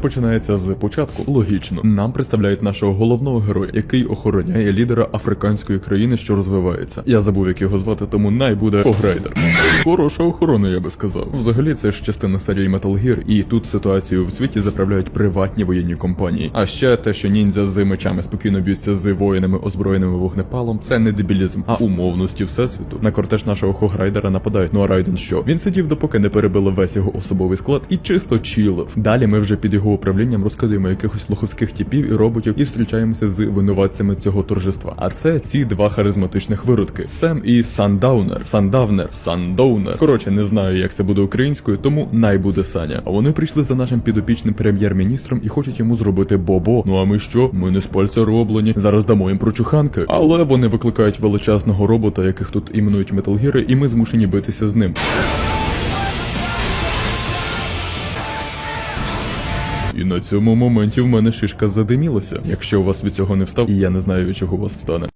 Починається з початку. Логічно, нам представляють нашого головного героя, який охороняє лідера африканської країни, що розвивається. Я забув, як його звати, тому най буде Огрейдер. Хороша охорона, я би сказав. Взагалі, це ж частина серії Metal Gear, і тут ситуацію в світі заправляють приватні воєнні компанії. А ще те, що ніндзя з мечами спокійно б'ються з воїнами, озброєними вогнепалом, це не дебілізм, а умовності всесвіту. На кортеж нашого Хограйдера нападають. Ну а Райден що? Він сидів, допоки не перебили весь його особовий склад і чисто чилив. Далі ми вже під його управлінням розкидуємо якихось лоховських типів і роботів і зустрічаємося з винуватцями цього торжества. А це ці два харизматичних виродки: Сем і Сандаунер. Сандаунер, Сандоунер. Коротше, не знаю, як це буде українською, тому най буде Саня. А вони прийшли за нашим підопічним прем'єр-міністром і хочуть йому зробити бобо. Ну а ми що? Ми не з пальця роблені. Зараз дамо їм прочуханки. Але вони викликають величезного робота, яких тут іменують металгіри, і ми змушені битися з ним. І на цьому моменті в мене шишка задимілася. Якщо у вас від цього не встав, і я не знаю, від чого у вас встане.